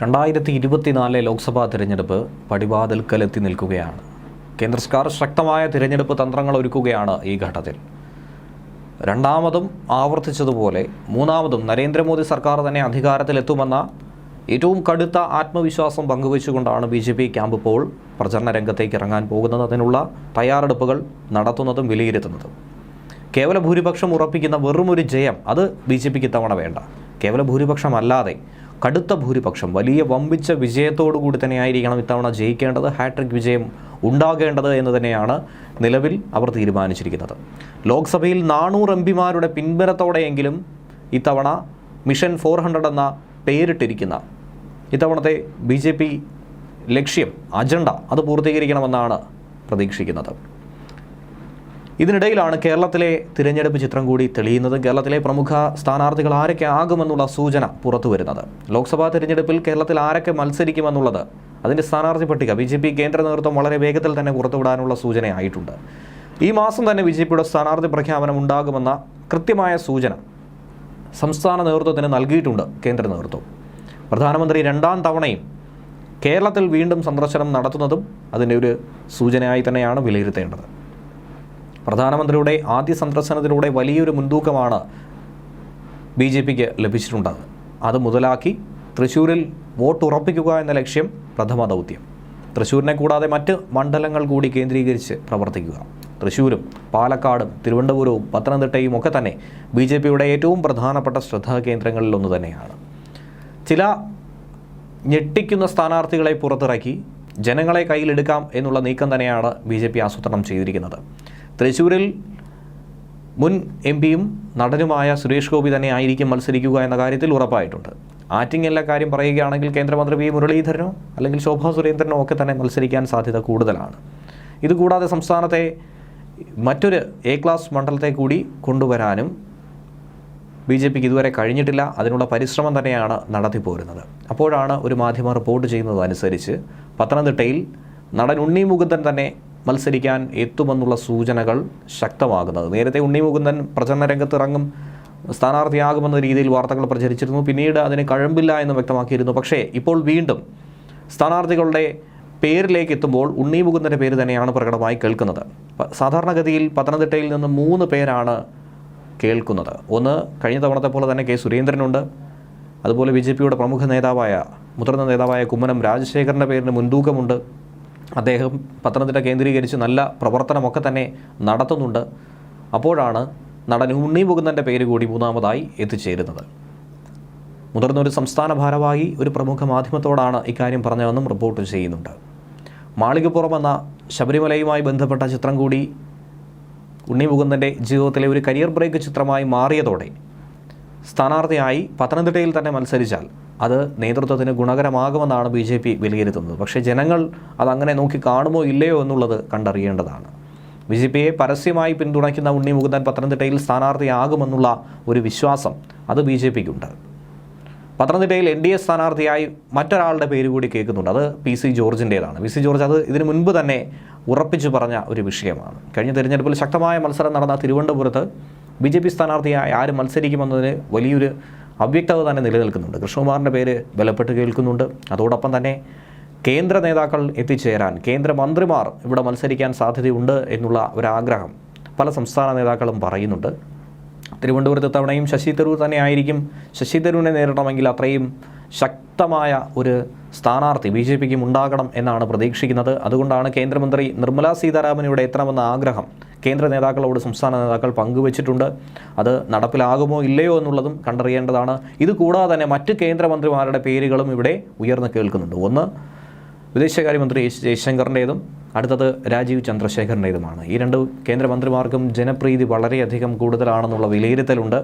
രണ്ടായിരത്തി ഇരുപത്തിനാലിലെ ലോക്സഭാ തിരഞ്ഞെടുപ്പ് പടിവാതിൽക്കലെത്തി നിൽക്കുകയാണ്. കേന്ദ്ര സർക്കാർ ശക്തമായ തിരഞ്ഞെടുപ്പ് തന്ത്രങ്ങൾ ഒരുക്കുകയാണ് ഈ ഘട്ടത്തിൽ. രണ്ടാമതും ആവർത്തിച്ചതുപോലെ മൂന്നാമതും നരേന്ദ്രമോദി സർക്കാർ തന്നെ അധികാരത്തിലെത്തുമെന്ന ഏറ്റവും കടുത്ത ആത്മവിശ്വാസം പങ്കുവച്ചുകൊണ്ടാണ് ബി ജെ പി ക്യാമ്പ് ഇപ്പോൾ പ്രചരണ രംഗത്തേക്ക് ഇറങ്ങാൻ പോകുന്നത് അതിനുള്ള തയ്യാറെടുപ്പുകൾ നടത്തുന്നതും വിലയിരുത്തുന്നതും. കേവല ഭൂരിപക്ഷം ഉറപ്പിക്കുന്ന വെറുമൊരു ജയം അത് ബി ജെ പിക്ക് ഇത്തവണ വേണ്ട. കേവല ഭൂരിപക്ഷം അല്ലാതെ കടുത്ത ഭൂരിപക്ഷം വലിയ വമ്പിച്ച വിജയത്തോടു കൂടി തന്നെയായിരിക്കണം ഇത്തവണ ജയിക്കേണ്ടത് ഹാട്രിക് വിജയം ഉണ്ടാകേണ്ടത് എന്ന് തന്നെയാണ് നിലവിൽ അവർ തീരുമാനിച്ചിരിക്കുന്നത്. ലോക്സഭയിൽ നാനൂറ് എം പിമാരുടെ പിൻബലത്തോടെയെങ്കിലും ഇത്തവണ മിഷൻ ഫോർ ഹൺഡ്രഡ് എന്ന പേരിട്ടിരിക്കുന്ന ഇത്തവണത്തെ ബി ജെ പി ലക്ഷ്യം അജണ്ട അത് പൂർത്തീകരിക്കണമെന്നാണ് പ്രതീക്ഷിക്കുന്നത്. ഇതിനിടയിലാണ് കേരളത്തിലെ തിരഞ്ഞെടുപ്പ് ചിത്രം കൂടി തെളിയുന്നത്. കേരളത്തിലെ പ്രമുഖ സ്ഥാനാർത്ഥികൾ ആരൊക്കെ ആകുമെന്നുള്ള സൂചന പുറത്തു വരുന്നത് ലോക്സഭാ തിരഞ്ഞെടുപ്പിൽ കേരളത്തിൽ ആരൊക്കെ മത്സരിക്കുമെന്നുള്ളത്? അതിന്റെ സ്ഥാനാർത്ഥി പട്ടിക ബി ജെ പി കേന്ദ്ര നേതൃത്വം വളരെ വേഗത്തിൽ തന്നെ പുറത്തുവിടാനുള്ള സൂചനയായിട്ടുണ്ട്. ഈ മാസം തന്നെ ബി ജെ പിയുടെ സ്ഥാനാർത്ഥി പ്രഖ്യാപനം ഉണ്ടാകുമെന്ന കൃത്യമായ സൂചന സംസ്ഥാന നേതൃത്വത്തിന് നൽകിയിട്ടുണ്ട് കേന്ദ്ര നേതൃത്വം. പ്രധാനമന്ത്രി രണ്ടാം തവണയും കേരളത്തിൽ വീണ്ടും സന്ദർശനം നടത്തുന്നതും അതിന്റെ ഒരു സൂചനയായി തന്നെയാണ് വിലയിരുത്തേണ്ടത്. പ്രധാനമന്ത്രിയുടെ ആദ്യ സന്ദർശനത്തിലൂടെ വലിയൊരു മുൻതൂക്കമാണ് ബി ജെ പിക്ക് ലഭിച്ചിട്ടുണ്ടത് അത് മുതലാക്കി തൃശ്ശൂരിൽ വോട്ട് ഉറപ്പിക്കുക എന്ന ലക്ഷ്യം പ്രഥമ ദൗത്യം. തൃശ്ശൂരിനെ കൂടാതെ മറ്റ് മണ്ഡലങ്ങൾ കൂടി കേന്ദ്രീകരിച്ച് പ്രവർത്തിക്കുക. തൃശ്ശൂരും പാലക്കാടും തിരുവനന്തപുരവും പത്തനംതിട്ടയും ഒക്കെ തന്നെ ബി ജെ പിയുടെ ഏറ്റവും പ്രധാനപ്പെട്ട ശ്രദ്ധാകേന്ദ്രങ്ങളിലൊന്നു തന്നെയാണ്. ചില ഞെട്ടിക്കുന്ന സ്ഥാനാർത്ഥികളെ പുറത്തിറക്കി ജനങ്ങളെ കയ്യിലെടുക്കാം എന്നുള്ള നീക്കം തന്നെയാണ് ബി ജെ പി ആസൂത്രണം ചെയ്തിരിക്കുന്നത്. തൃശ്ശൂരിൽ മുൻ എം പിയും നടനുമായ സുരേഷ് ഗോപി തന്നെ ആയിരിക്കും മത്സരിക്കുക എന്ന കാര്യത്തിൽ ഉറപ്പായിട്ടുണ്ട്. ആറ്റിങ്ങലിലെ കാര്യം പറയുകയാണെങ്കിൽ കേന്ദ്രമന്ത്രി വി മുരളീധരനോ അല്ലെങ്കിൽ ശോഭാ സുരേന്ദ്രനോ ഒക്കെ തന്നെ മത്സരിക്കാൻ സാധ്യത കൂടുതലാണ്. ഇതുകൂടാതെ സംസ്ഥാനത്തെ മറ്റൊരു എ ക്ലാസ് മണ്ഡലത്തെ കൂടി കൊണ്ടുവരാനും ബി ജെ പിക്ക് ഇതുവരെ കഴിഞ്ഞിട്ടില്ല. അതിനുള്ള പരിശ്രമം തന്നെയാണ് നടത്തിപ്പോരുന്നത്. അപ്പോഴാണ് ഒരു മാധ്യമം റിപ്പോർട്ട് ചെയ്യുന്നതനുസരിച്ച് പത്തനംതിട്ടയിൽ നടൻ ഉണ്ണി മുകുന്ദൻ തന്നെ മത്സരിക്കാൻ എത്തുമെന്നുള്ള സൂചനകൾ ശക്തമാകുന്നത്. നേരത്തെ ഉണ്ണിമുകുന്ദൻ പ്രചരണ രംഗത്തിറങ്ങും സ്ഥാനാർത്ഥിയാകുമെന്ന രീതിയിൽ വാർത്തകൾ പ്രചരിച്ചിരുന്നു. പിന്നീട് അതിന് കഴമ്പില്ല എന്ന് വ്യക്തമാക്കിയിരുന്നു. പക്ഷേ ഇപ്പോൾ വീണ്ടും സ്ഥാനാർത്ഥികളുടെ പേരിലേക്ക് എത്തുമ്പോൾ ഉണ്ണി മുകുന്ദന്റെ പേര് തന്നെയാണ് പ്രകടമായി കേൾക്കുന്നത്. സാധാരണഗതിയിൽ പത്തനംതിട്ടയിൽ നിന്ന് മൂന്ന് പേരാണ് കേൾക്കുന്നത്. ഒന്ന് കഴിഞ്ഞ തവണത്തെ പോലെ തന്നെ കെ. സുരേന്ദ്രനുണ്ട്. അതുപോലെ ബി ജെ പിയുടെ പ്രമുഖ നേതാവായ മുതിർന്ന നേതാവായ കുമ്മനം രാജശേഖരന്റെ പേരിന് മുൻതൂക്കമുണ്ട്. അദ്ദേഹം പത്തനംതിട്ട കേന്ദ്രീകരിച്ച് നല്ല പ്രവർത്തനമൊക്കെ തന്നെ നടത്തുന്നുണ്ട്. അപ്പോഴാണ് നടൻ ഉണ്ണി മുകുന്ദന്റെ പേര് കൂടി മൂന്നാമതായി എത്തിച്ചേരുന്നത്. മുതിർന്ന ഒരു സംസ്ഥാന ഭാരവാഹി ഒരു പ്രമുഖ മാധ്യമത്തോടാണ് ഇക്കാര്യം പറഞ്ഞതെന്നും റിപ്പോർട്ട് ചെയ്യുന്നുണ്ട്. മാളികപ്പുറം എന്ന ശബരിമലയുമായി ബന്ധപ്പെട്ട ചിത്രം കൂടി ഉണ്ണി മുകുന്ദന്റെ ജീവിതത്തിലെ ഒരു കരിയർ ബ്രേക്ക് ചിത്രമായി മാറിയതോടെ സ്ഥാനാർത്ഥിയായി പത്തനംതിട്ടയിൽ തന്നെ മത്സരിച്ചാൽ അത് നേതൃത്വത്തിന് ഗുണകരമാകുമെന്നാണ് ബി ജെ പി വിലയിരുത്തുന്നത്. പക്ഷേ ജനങ്ങൾ അതങ്ങനെ നോക്കി കാണുമോ ഇല്ലയോ എന്നുള്ളത് കണ്ടറിയേണ്ടതാണ്. ബി ജെ പിയെ പരസ്യമായി പിന്തുണയ്ക്കുന്ന ഉണ്ണി മുകുന്ദൻ പത്തനംതിട്ടയിൽ സ്ഥാനാർത്ഥിയാകുമെന്നുള്ള ഒരു വിശ്വാസം അത് ബി ജെ പിക്കുണ്ട്. പത്തനംതിട്ടയിൽ എൻ ഡി എ സ്ഥാനാർത്ഥിയായി മറ്റൊരാളുടെ പേര് കൂടി കേൾക്കുന്നുണ്ട്. അത് പി സി ജോർജിന്റേതാണ്. പി സി ജോർജ് അത് ഇതിനു മുൻപ് തന്നെ ഉറപ്പിച്ചു പറഞ്ഞ ഒരു വിഷയമാണ്. കഴിഞ്ഞ തിരഞ്ഞെടുപ്പിൽ ശക്തമായ മത്സരം നടന്ന തിരുവനന്തപുരത്ത് ബി ജെ പി സ്ഥാനാർത്ഥിയായി ആര് മത്സരിക്കുമെന്നതിന് വലിയൊരു അവ്യക്തത തന്നെ നിലനിൽക്കുന്നുണ്ട്. കൃഷ്ണകുമാറിന്റെ പേര് ബലപ്പെട്ട് കേൾക്കുന്നുണ്ട്. അതോടൊപ്പം തന്നെ കേന്ദ്ര നേതാക്കൾ എത്തിച്ചേരാൻ കേന്ദ്രമന്ത്രിമാർ ഇവിടെ മത്സരിക്കാൻ സാധ്യതയുണ്ട് എന്നുള്ള ഒരാഗ്രഹം പല സംസ്ഥാന നേതാക്കളും പറയുന്നുണ്ട്. തിരുവനന്തപുരത്ത് തവണയും ശശി തരൂർ തന്നെ ആയിരിക്കും. ശശി തരൂരിനെ നേരിടണമെങ്കിൽ അത്രയും ശക്തമായ ഒരു സ്ഥാനാർത്ഥി ബി ജെ പിക്കും ഉണ്ടാകണം എന്നാണ് പ്രതീക്ഷിക്കുന്നത്. അതുകൊണ്ടാണ് കേന്ദ്രമന്ത്രി നിർമ്മലാ സീതാരാമൻ ഇവിടെ എത്തണമെന്ന ആഗ്രഹം കേന്ദ്ര നേതാക്കളോട് സംസ്ഥാന നേതാക്കൾ പങ്കുവച്ചിട്ടുണ്ട്. അത് നടപ്പിലാകുമോ ഇല്ലയോ എന്നുള്ളതും കണ്ടറിയേണ്ടതാണ്. ഇത് കൂടാതെ തന്നെ മറ്റ് കേന്ദ്രമന്ത്രിമാരുടെ പേരുകളും ഇവിടെ ഉയർന്നു കേൾക്കുന്നുണ്ട്. ഒന്ന് വിദേശകാര്യമന്ത്രി എസ് ജയശങ്കറിന്റേതും അടുത്തത് രാജീവ് ചന്ദ്രശേഖറിന്റേതുമാണ്. ഈ രണ്ട് കേന്ദ്രമന്ത്രിമാർക്കും ജനപ്രീതി വളരെയധികം കൂടുതലാണെന്നുള്ള വിലയിരുത്തലുണ്ട്.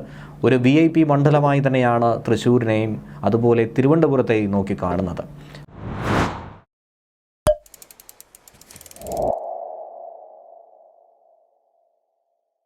ഒരു വി ഐ പി മണ്ഡലമായി തന്നെയാണ് തൃശ്ശൂരിനെയും അതുപോലെ തിരുവനന്തപുരത്തെയും നോക്കി കാണുന്നത്.